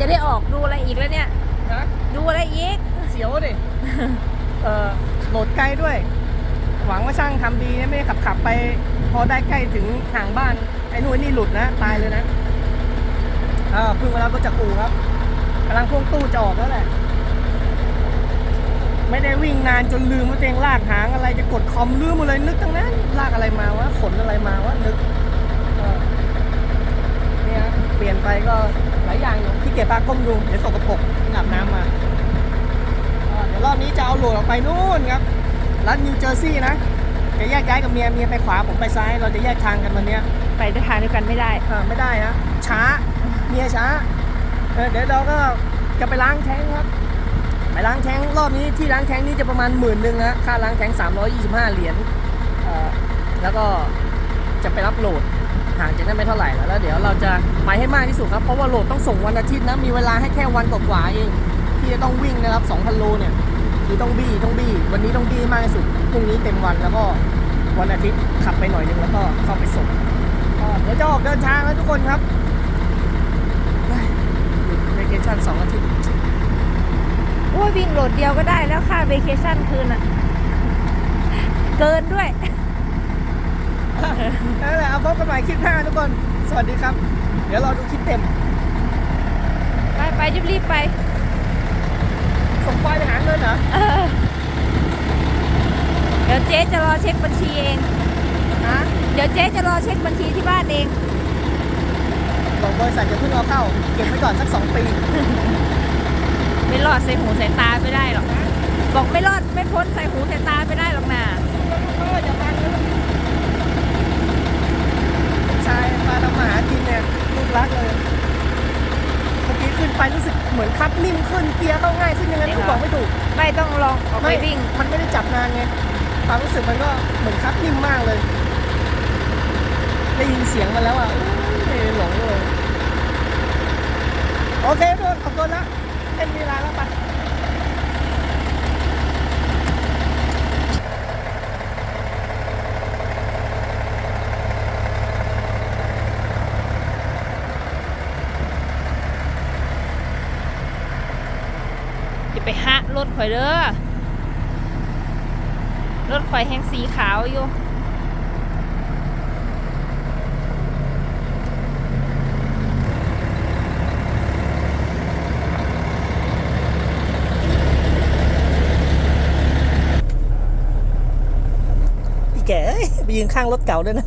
จะได้ออกดูอะไรอีกแล้วเนี่ย นะดูอะไรอีก เสียวดิ เออโหลดไกลด้วย หวังว่าช่างทำดีนะไม่ได้ขับขับไป พอได้ใกล้ถึงห่างบ้าน ไอ้นู่นไอ้นี่หลุดนะ ตายเลยนะเออเพิ่งมารับรถจากอู่ครับกำลังพ่วงตู้จะออกแล้วแหละ ไม่ได้วิ่งนานจนลืมว่าตัวเองลากหางอะไรจะกดคอมลืมหมดเลยนึกตั้งนั้นลากอะไรมาวะขนอะไรมาวะนึกเออเนี่ยเปลี่ยนไปก็ห ลายอย่างอยู่ที่เก็บปลาก้มดูเดี๋ยวสกปรกอาบน้ำมาเออเดี๋ยวรอบนี้จะเอาโหลดออกไปนู่นครับรัฐนิวเจอร์ซีย์นะจะแยกย้ายกับเมียเมียไปขวาผมไปซ้าย เราจะแยกทางกันวันเนี้ยไปทางเดียวกันไม่ได้เออไม่ได้ฮะช้าเมียช้าเออเดี๋ยวเราก็จะไปล้างแท้งครับไปล้างแท้งรอบนี้ที่ล้างแท้งนี่จะประมาณหมื่นหนึ่งนะค่าล้างแท้ง325 เหรียญเอ่อแล้วก็จะไปรับโหลด ห่างจากนั้นไม่เท่าไหร่แล้วแล้วเดี๋ยวเราจะไปให้มากที่สุดครับเพราะว่าโหลดต้องส่งวันอาทิตย์นะมีเวลาให้แค่วันกว่าๆเองที่จะต้องวิ่งนะครับ2,000โลเนี่ยคือต้องบี้ต้องบี้วันนี้ต้องบี้มากที่สุดพรุ่งนี้เต็มวันแล้วก็วันอาทิตย์ขับไปหน่อยหนึงแล้วก็เข้าไปส่งเดี๋ยวจะออกเดินทางแล้วทุกคนครับหยุดเวกชั่นสองอาทิตย์โอ้ยวิ่งโหลดเดียวก็ได้แล้วค่าเวเคชั่นคืนอะเกินด้วย นั่นแหละเอาพบกันใหม่คลิปหน้าทุกคน สวัสดีครับ เดี๋ยวรอดูคลิปเต็ม ไปไปรีบรีบๆไป ส่งไฟล์ไปหาเงินเหรอ เออ เดี๋ยวเจ๊จะรอเช็คบัญชีเอง ฮะเดี๋ยวเจ๊จะรอเช็คบัญชีที่บ้านเอง บอกบริษัทอย่าเพิ่งเอาเข้า เก็บไว้ก่อนสักสองปี ไม่รอดใส่หูใส่ตาไม่ได้หรอก บอกไม่รอดไม่พ้นใส่หูใส่ตาไม่ได้หรอกนะ เอออย่าฟังนะชายมาทำมาหากินเนี่ยลูกรักเลย เมื่อกี้ขึ้น ไปรู้สึกเหมือนคับนิ่มขึ้นเกียร์เข้าง่ายขึ้นยังไงไม่รู้บอกไม่ถูกไม่ต้องลองออกไปวิ่ง มันไม่ได้จับนานไงความรู้สึกมันก็เหมือนคับนิ่มมากเลย ได้ยินเสียงมันแล้วอะโอ้ยหลงเลย โอเคทุกคนขอบคุณแล้วเป็นเวลาแล้วปะ จะไปหะรถข่อยเด้อรถข่อยแห้งสีขาวอยู่พี่แกไปยืนข้างรถเก่าด้วยนะ